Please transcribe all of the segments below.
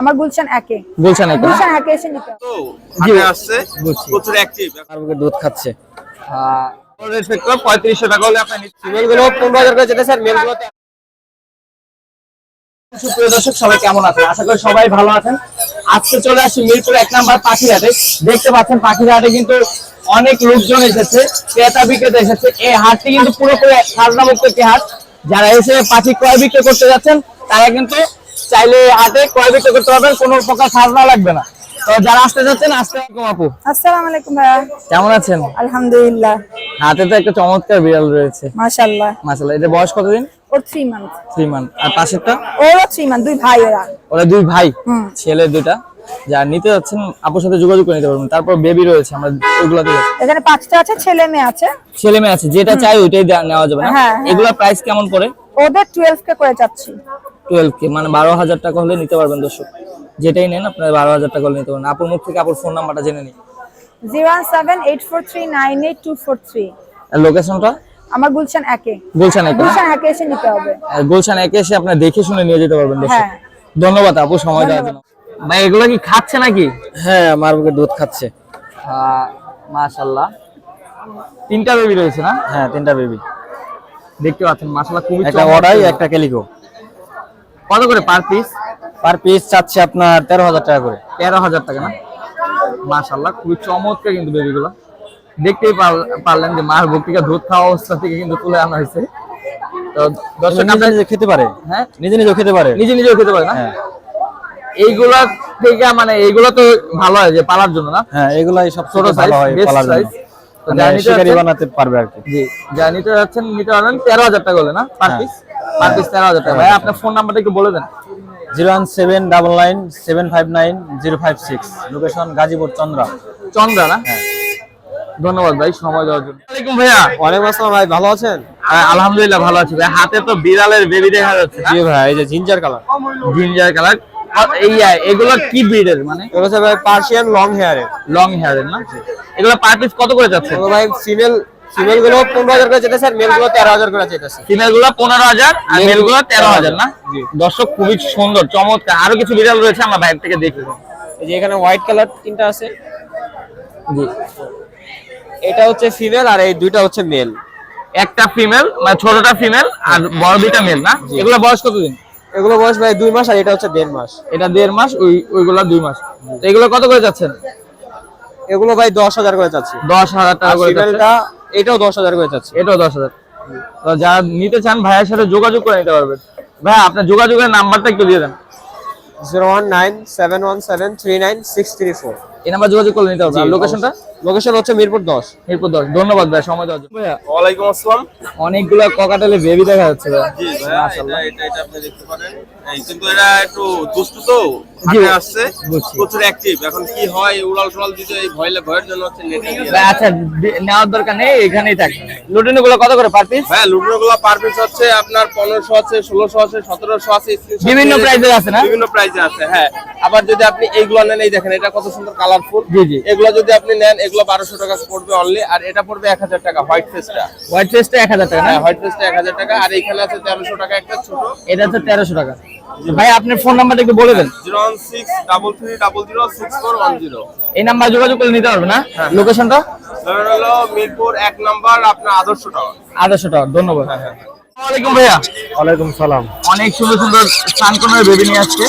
আমার গুলশান একে। গুলশান একে গুলশান একে এসে নিতে তো হাটে আসছে প্রচুর অ্যাক্টিভ আর দুধ খাচ্ছে। পঁয়ত্রিশশো টাকা হলে আপনার ফিমেলগুলো পনেরো হাজার করে যেতে স্যার মেলগুলো সুপ্রিয় দর্শক সবাই কেমন আছেন? আশা করি সবাই ভালো আছেন। আজকে চলে আসি মিরপুর এক নাম্বার পাখিরহাটে। দেখতে পাচ্ছেন পাখিরহাটে কিন্তু অনেক লোকজন এসেছে ক্রেতা বিক্রেতা এসেছে। এই হাটটি কিন্তু পুরোপুরি খাজনা মুক্ত একটি হাট। যারা এসে পাখি ক্রয় বিক্রয় করতে যাচ্ছেন তারা কিন্তু চাইলে হাটে ক্রয় বিক্রয় করতে পারবেন কোনো প্রকার খাজনা লাগবে না। তো যারা আসতে যাচ্ছেন আসতে আলাইকুম আপু। আসসালামু আলাইকুম ভাইয়া। কেমন আছেন? আলহামদুলিল্লাহ। হাতে তো একটা চমৎকার বিড়াল রয়েছে। মাশাআল্লাহ। মাসাল্লাহ এটা বয়স কতদিন? ওর থ্রি মান্থ থ্রি মান্থ আর পাশেরটা? ওরও থ্রি মান্থ দুই ভাই ওরা। ওরা দুই ভাই ছেলে দুইটা। যারা নিতে যাচ্ছেন আপুর সাথে যোগাযোগ করে নিতে পারবেন। তারপর বেবি রয়েছে আমরা ওইগুলো থেকে এখানে পাঁচটা আছে ছেলে মেয়ে আছে। ছেলে মেয়ে আছে যেটা চাই ওইটাই নেওয়া যাবে না। হ্যাঁ, হ্যাঁ। এগুলা প্রাইস কেমন পড়ে? ওদের টুয়েলভ কে করে যাচ্ছি। টুয়েলভ কে মানে বারো হাজার টাকা হলে নিতে পারবেন দর্শক। যেটাই নেন আপনার বারো হাজার টাকা হলে নিতে পারবেন। আপুর মুখ থেকে আপুর ফোন নাম্বারটা জেনে নিন। Zero one seven eight four three nine eight two four three. লোকেশনটা আমার গুলশান একে। গুলশান একে গুলশান একে এসে নিতে হবে। গুলশান একে এসে আপনার দেখে শুনে নিয়ে যেতে পারবেন দর্শক। হ্যাঁ। ধন্যবাদ আপু সময় দেওয়ার জন্য। ভাই এগুলো কি খাচ্ছে নাকি? হ্যাঁ আমার দুধ খাচ্ছে। মাশাল্লাহ তিনটা বেবি রয়েছে না? হ্যাঁ তিনটা বেবি দেখতে পাচ্ছেন খুবই একটা। ওড়াই একটা ক্যালিকো কত করে পার পিস পার পিস চাচ্ছে আপনার তেরো হাজার টাকা করে। তেরো হাজার টাকা না? মাশাল্লাহ খুবই চমৎকার কিন্তু বেবিগুলো দেখতেই পারলেন যে মার ভক্তিকা দুধ খাওয়া অবস্থা থেকে কিন্তু তুলে আনা হয়েছে। তো দর্শক নিজে নিজে খেতে পারে। হ্যাঁ? নিজে নিজে খেতে পারে। নিজে নিজেও খেতে পারে না? হ্যাঁ। এইগুলা থেকে মানে এইগুলো তো ভালো হয় যে পালার জন্য না? হ্যাঁ এগুলাই সব ছোট সাইজ ভালো হয় বেস্ট পালার জন্য। সাইজ তো শিকারি বানাতে পারবে আর কি। জি যা নিতে যাচ্ছেন নিতে পারবেন তেরো হাজার টাকা হলে না? পার হ্যাঁ। পিস পার পিস তেরো হাজার টাকা ভাই আপনার ফোন নাম্বারটা একটু বলে দেন। Zero one seven double nine seven five nine zero five six. Location Gazipur Chandra. Chandra না? ধন্যবাদ ভাই সময় দেওয়ার জন্য। ওয়ালাইকুম ভাইয়া। ওয়ালাইকুম আসসালাম ভাই ভালো আছেন? হ্যাঁ, আলহামদুলিল্লাহ ভালো আছি ভাই। হাতে তো বিড়ালের বেবি দেখা যাচ্ছে? জি ভাই এই যে জিঞ্জার কালার। Ginger colour. এই এগুলো কি ব্রিডের মানে? এগুলো ভাই পার্সিয়ান লং হেয়ারের লং হেয়ারের না? এগুলো পার পিস কত করে যাচ্ছে? ভাই ফিমেল ফিমেলগুলো পনেরো হাজার করে যেতেছে আর মেলগুলো তেরো হাজার করে যেতেছে ফিমেলগুলো পনেরো হাজার আর মেলগুলো না? দর্শক খুবই সুন্দর চমৎকার। আরও কিছু বিড়াল রয়েছে আমরা বাইরে থেকে দেখি। এই যে এখানে হোয়াইট কালার তিনটা আছে। জি। এটা হচ্ছে ফিমেল আর এই দুইটা হচ্ছে মেল একটা ফিমেল মানে ছোটটা ফিমেল আর বড় দুইটা মেল না? এগুলো বয়স কতদিন? এগুলো বয়স ভাই দুই মাস আর এটা হচ্ছে দেড় মাস। এটা দেড় মাস ওই ওইগুলা দুই মাস। এগুলো কত করে যাচ্ছেন? এগুলো ভাই দশ হাজার করে যাচ্ছে। দশ হাজার টাকা করে এটাও দশ হাজার করে চাচ্ছি। এটাও দশ হাজার। তো যারা নিতে চান ভাইয়ের সাথে যোগাযোগ করে নিতে পারবেন। ভাই আপনার যোগাযোগের নাম্বারটা একটু দিয়ে দেন। Zero one nine seven one seven three nine six three four. এই নাম্বার যোগাযোগ করে নিতে পারবেন। লোকেশনটা লোকেশন হচ্ছে মিরপুর দশ। এরপর দশ। ধন্যবাদ ভাই সময় দেওয়ার জন্য। ভাইয়া ওয়ালাইকুম আসসালাম। অনেকগুলো ককাটেলে বেবি দেখা যাচ্ছে ভাই। জি ভাইয়া এটা এটা এটা আপনি দেখতে পারেন। কিন্তু এরা একটু দুষ্টু তো আসছে। প্রচুর অ্যাক্টিভ এখন কি হয় উড়াল টুড়াল দিতে এই ভয় ভয়ের জন্য হচ্ছে নেটে ভাই, আচ্ছা নেওয়ার দরকার নেই এখানেই থাক। লুটিনো গুলো কত করে পার পিস হ্যাঁ লুটনো গুলো পার পিস হচ্ছে আপনার পনেরোশো আছে ষোলোশো আছে সতেরোশো আছে বিভিন্ন প্রাইজের আছে না? বিভিন্ন প্রাইজে আছে হ্যাঁ। আবার যদি আপনি এইগুলো নেন এই দেখেন এটা কত সুন্দর কালারফুল জি, জি। এগুলো যদি আপনি নেন এগুলো বারোশো টাকা পড়বে অনলি আর এটা পড়বে এক হাজার টাকা হোয়াইট ফেসটা হোয়াইট ফেসটা এক হাজার টাকা হ্যাঁ হোয়াইট ফেসটা এক হাজার টাকা আর এখানে আছে তেরোশো টাকা একটা ছোট। এটা হচ্ছে তেরোশো টাকা। ভাই আপনার ফোন নাম্বারটা একটু বলে দেন। Zero one six double three double zero six four one zero. এই নাম্বার যোগাযোগ করে নিতে পারবে না? লোকেশনটা হলো মিরপুর এক নাম্বার আপনার আদর্শ টাওয়ার। আড়াইশো টাকা ধন্যবাদ। আসসালামাইকুম ভাইয়া। ওয়ালাইকুম সালাম। অনেক সুন্দর সুন্দর সানকনের বেবি নিয়ে আসছে।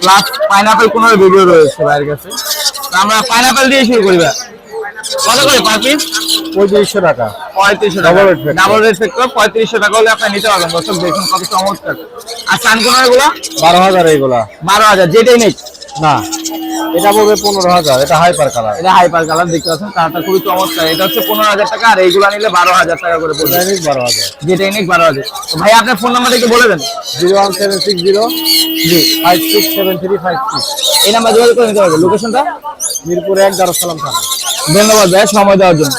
প্লাস পাইনাপেল কোনো ভিডিও রয়েছে ভাইয়ের কাছে। আমরা পাইনাপেল দিয়ে শুরু করি ভাই। কত করে পার পিস পঁয়ত্রিশশো টাকা। পঁয়ত্রিশশো টাকা। Double ডাবল রেট সেক্টর পঁয়ত্রিশশো টাকা হলে আপনি নিতে পারবেন। দর্শক দেখুন কত চমৎকার। আর সানকনের এগুলো? বারো হাজার এইগুলা বারো হাজার যেটাই নেই না এটা পড়বে পনেরো হাজার এটা হাইপার কালার এটা হাইপার কালার দেখতে পাচ্ছেন কালারটা খুবই চমৎকার। এটা হচ্ছে পনেরো হাজার টাকা আর এইগুলা নিলে বারো হাজার টাকা করে পড়বে। ডাইনিক বারো হাজার। যেটাই নেই বারো হাজার। তো ভাই আপনার ফোন নাম্বারটা একটু বলে দেন। Zero one seven six zero জি। Five six seven three five six. এই নাম্বার যোগাযোগ করে নিতে পারবে লোকেশনটা? মিরপুর এক দারুসালাম থানা। ধন্যবাদ ভাই সময় দেওয়ার জন্য।